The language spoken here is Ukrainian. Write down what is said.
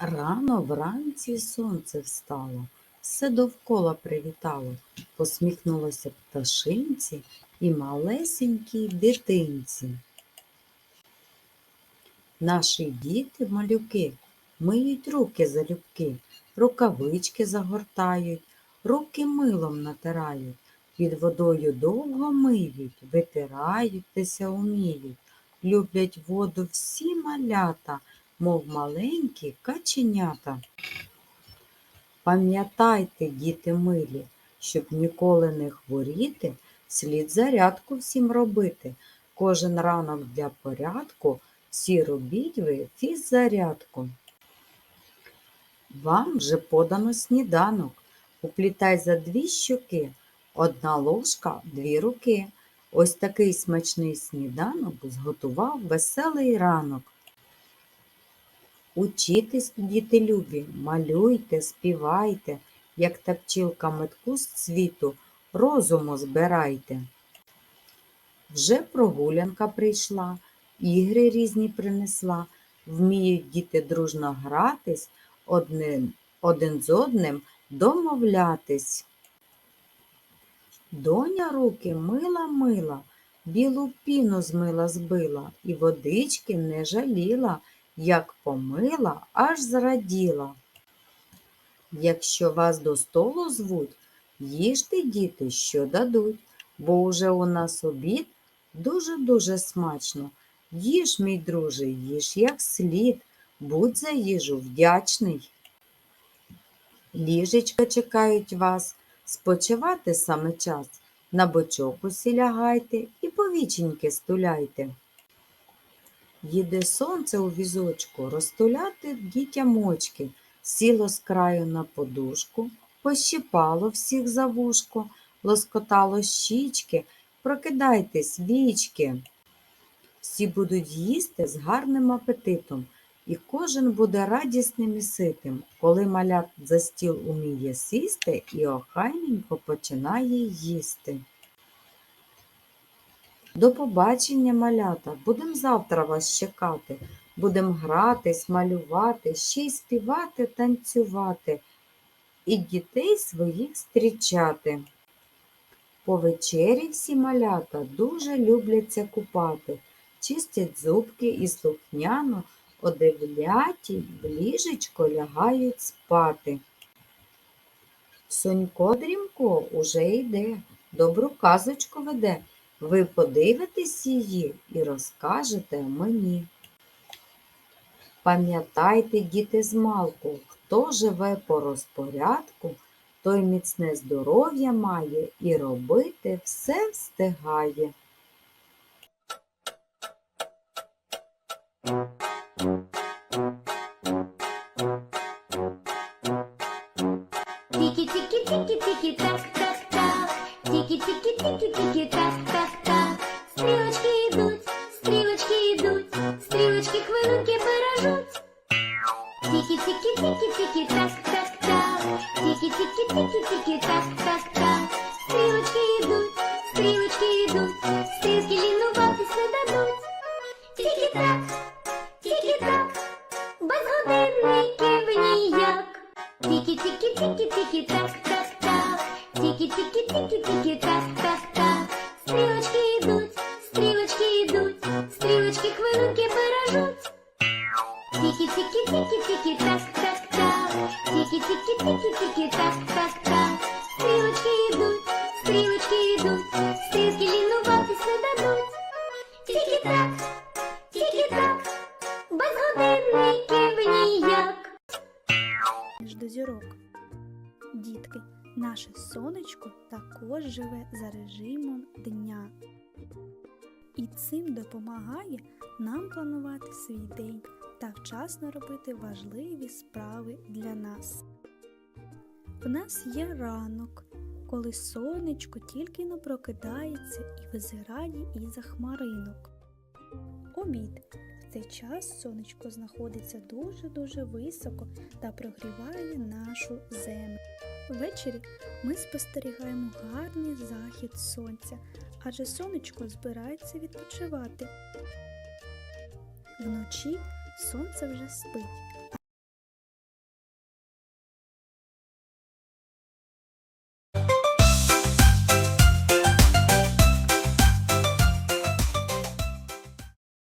Рано вранці сонце встало, все довкола привітало, посміхнулося пташинці і малесенькій дитинці. Наші діти малюки миють руки залюбки, рукавички загортають, руки милом натирають, під водою довго миють, витираються уміють, люблять воду всі малята, мов маленькі каченята. Пам'ятайте, діти милі, щоб ніколи не хворіти, слід зарядку всім робити. Кожен ранок для порядку всі робіть ви фіззарядку. Вам вже подано сніданок. Уплітай за дві щоки, одна ложка, дві руки. Ось такий смачний сніданок зготував веселий ранок. Учітесь, діти любі, малюйте, співайте, як та пчілка метку з цвіту, розуму збирайте. Вже прогулянка прийшла, ігри різні принесла, вміють діти дружно гратись, одним, один з одним домовлятись. Доня руки мила-мила, білу піну з мила збила і водички не жаліла, як помила, аж зраділа. Якщо вас до столу звуть, їжте, діти, що дадуть, бо уже у нас обід дуже-дуже смачно. Їж, мій друже, їж як слід, будь за їжу вдячний. Ліжечка чекають вас, спочивати саме час. На бочок усі лягайте і повіченьки стуляйте. Їде сонце у візочку, розтуляти дітям очки, сіло з краю на подушку, пощипало всіх за вушко, лоскотало щічки, прокидайте свічки. Всі будуть їсти з гарним апетитом, і кожен буде радісним і ситим, коли малят за стіл уміє сісти і охайненько починає їсти. До побачення, малята, будем завтра вас чекати. Будем гратись, малювати, ще й співати, танцювати і дітей своїх зустрічати. По вечері всі малята дуже любляться купати, чистять зубки і слухняно одевляті в ліжечко лягають спати. Сонько дрімко уже йде, добру казочку веде. Ви подивитесь її і розкажете мені. Пам'ятайте, діти змалку, хто живе по розпорядку, той міцне здоров'я має і робити все встигає. Тики-тики-тики-тики-так-так-так. Тики-тики-тики-тики-так-так-так. Тики-тики-тики-тики-так-так-так. Стрілочки йдуть, стрілочки йдуть, стрілки лінуватись не дадуть. Тики-так, тики-так, без годинників ніяк. Тики-тики-тики-тики-так-так-так. Тики-тики-тики-тики-так-так-так. Тики-тики-тики-тики-так-так-так. Стрілочки йдуть, стрілочки йдуть, стрілки лінуватись не дадуть. Тики-так, тики-так, без годинників ніяк. до зірок. Дітки, наше сонечко також живе за режимом дня. І цим допомагає нам планувати свій день та вчасно робити важливі справи для нас. В нас є ранок, коли сонечко тільки но прокидається і визирає із-за хмаринок. Обід. В цей час сонечко знаходиться дуже-дуже високо та прогріває нашу землю. Ввечері ми спостерігаємо гарний захід сонця, адже сонечко збирається відпочивати. Вночі сонце вже спить,